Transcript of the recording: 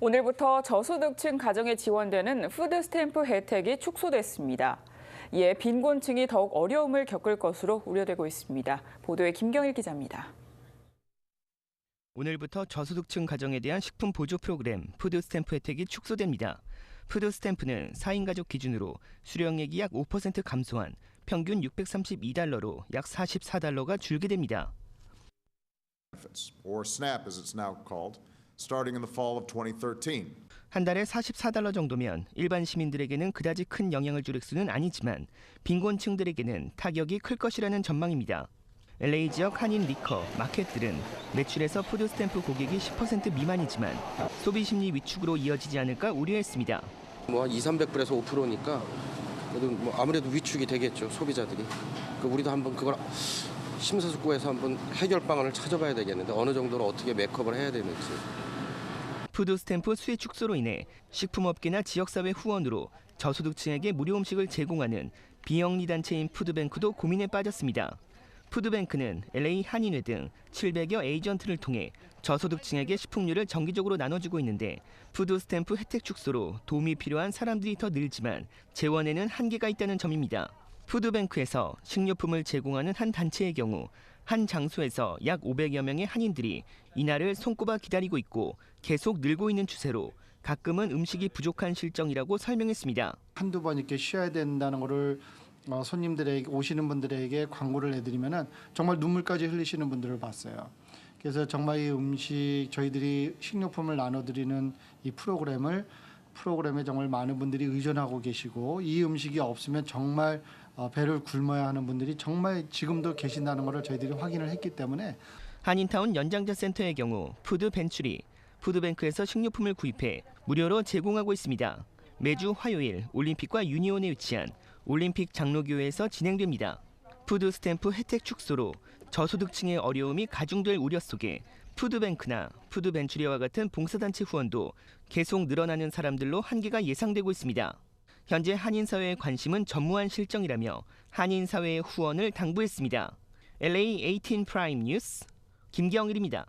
오늘부터 저소득층 가정에 지원되는 푸드 스탬프 혜택이 축소됐습니다. 이에 빈곤층이 더욱 어려움을 겪을 것으로 우려되고 있습니다. 보도에 김경일 기자입니다. 오늘부터 저소득층 가정에 대한 식품 보조 프로그램 푸드 스탬프 혜택이 축소됩니다. 푸드 스탬프는 4인 가족 기준으로 수령액이 약 5% 감소한 평균 632달러로 약 44달러가 줄게 됩니다. or SNAP as it's now called, starting in the fall of 2013. 한 달에 44달러 정도면 일반 시민들에게는 그다지 큰 영향을 줄 액수는 아니지만 빈곤층들에게는 타격이 클 것이라는 전망입니다. LA 지역 한인 리커, 마켓들은 매출에서 푸드 스탬프 고객이 10% 미만이지만 소비 심리 위축으로 이어지지 않을까 우려했습니다. 뭐 2, 300불에서 5%니까 그래도 뭐 아무래도 위축이 되겠죠 소비자들이. 그 우리도 한번 그걸 심사숙고해서 한번 해결 방안을 찾아봐야 되겠는데 어느 정도로 어떻게 메이크업을 해야 되는지. 푸드 스탬프 수혜 축소로 인해 식품업계나 지역사회 후원으로 저소득층에게 무료 음식을 제공하는 비영리 단체인 푸드뱅크도 고민에 빠졌습니다. 푸드뱅크는 LA 한인회 등 700여 에이전트를 통해 저소득층에게 식품류를 정기적으로 나눠주고 있는데 푸드 스탬프 혜택 축소로 도움이 필요한 사람들이 더 늘지만 재원에는 한계가 있다는 점입니다. 푸드뱅크에서 식료품을 제공하는 한 단체의 경우 한 장소에서 약 500여 명의 한인들이 이날을 손꼽아 기다리고 있고 계속 늘고 있는 추세로 가끔은 음식이 부족한 실정이라고 설명했습니다. 한두 번 이렇게 쉬어야 된다는 거를 어, 손님들에게 오시는 분들에게 광고를 해드리면은 정말 눈물까지 흘리시는 분들을 봤어요. 그래서 정말 이 음식 저희들이 식료품을 나눠드리는 이 프로그램을 프로그램에 정말 많은 분들이 의존하고 계시고 이 음식이 없으면 정말 어, 배를 굶어야 하는 분들이 정말 지금도 계신다는 것을 저희들이 확인을 했기 때문에 한인타운 연장자 센터의 경우 푸드 벤츄리, 푸드뱅크에서 식료품을 구입해 무료로 제공하고 있습니다. 매주 화요일 올림픽과 유니온에 위치한 올림픽 장로교회에서 진행됩니다. 푸드 스탬프 혜택 축소로 저소득층의 어려움이 가중될 우려 속에 푸드뱅크나 푸드벤츄리와 같은 봉사단체 후원도 계속 늘어나는 사람들로 한계가 예상되고 있습니다. 현재 한인 사회의 관심은 전무한 실정이라며 한인 사회의 후원을 당부했습니다. LA 18 프라임 뉴스 김경일입니다.